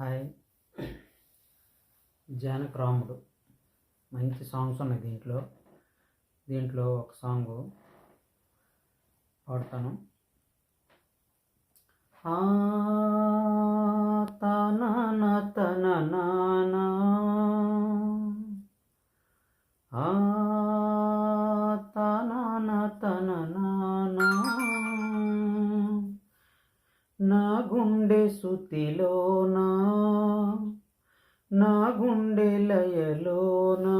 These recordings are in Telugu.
హాయ్. జానక్ రాముడు. మంచి సాంగ్స్ ఉన్నాయి దీంట్లో. దీంట్లో ఒక సాంగ్ పాడతాను. ఆ తన నానా ఆ తన గుండె సుతిలోనా నా గుండె లయలోనా?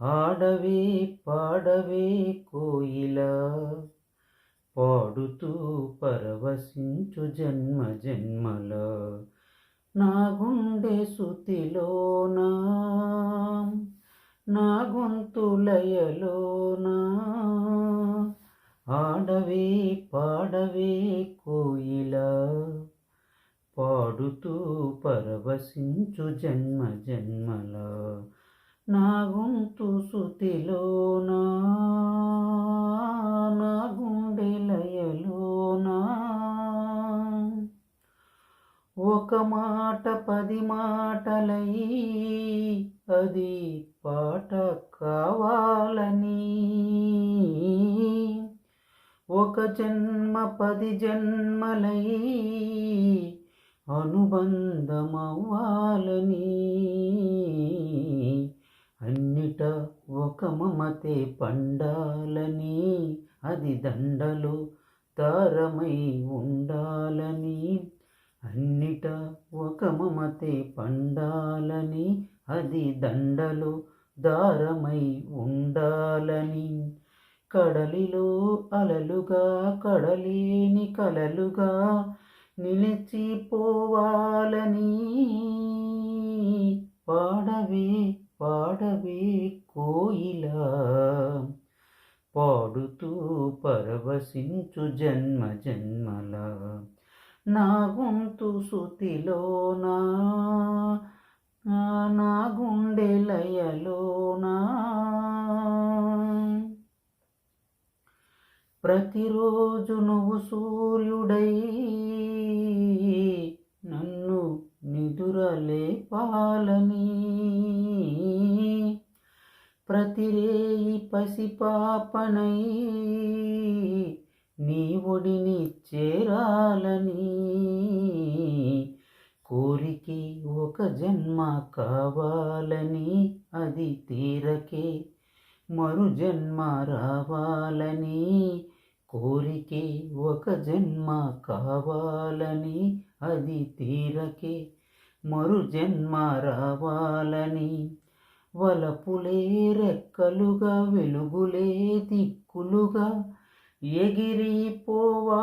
ఆడవే పాడవే కోయిల పాడుతూ పరవశించు జన్మ జన్మల. నా గుండె సుతిలోనా నా గొంతులయలోనా ఆడవే పాడవే కోయిల. పాడుతూ పరవశించు జన్మ జన్మల. నా గొంతు సుతిలోనా నా ఒక మాట పది మాటలై అది పాట కావాలని. ఒక జన్మ పది జన్మలై అనుబంధమవ్వాలని. అన్నిట ఒక మమతే పండాలని. అది దండలు తారమై ఉండాలని. అన్నిట ఒక మమతే పండాలని. అది దండలు దారమై ఉండాలని. కడలిలో అలలుగా కడలేని కలలుగా నిలిచిపోవాలని పాడవే పాడవే కోయిల పాడుతూ పరవశించు జన్మ జన్మల. నా గొంతు సుతిలోనా నా గుండె లయలోనా ప్రతిరోజు నువ్వు సూర్యుడై నన్ను నిదురలేపాలని. ప్రతిరేయి పసిపాపనై నీ ఒడిని చేరాలని. కోరికి ఒక జన్మ కావాలని అది తీరకే మరు జన్మ రావాలని. కోరికే ఒక జన్మ కావాలని అది తీరకే మరు జన్మ రావాలని వలపులే రెక్కలుగా వెలుగులే దిక్కులుగా ఎగిరిపోవాలని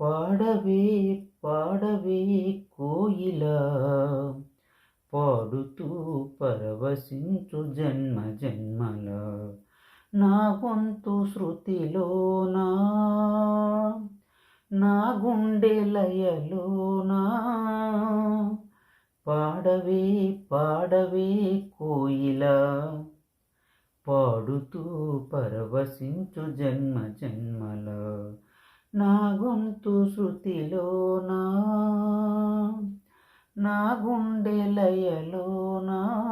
పాడవే పాడవే కోయిల పాడుతూ పరవశించు జన్మ జన్మల నా గొంతు శృతిలోనా? నా గుండె లయలోనా? పాడవే పాడవే కోయిల. పాడుతూ పరవశించు జన్మ జన్మల. నా గొంతు శృతిలోనా? నా గుండె లయలోనా?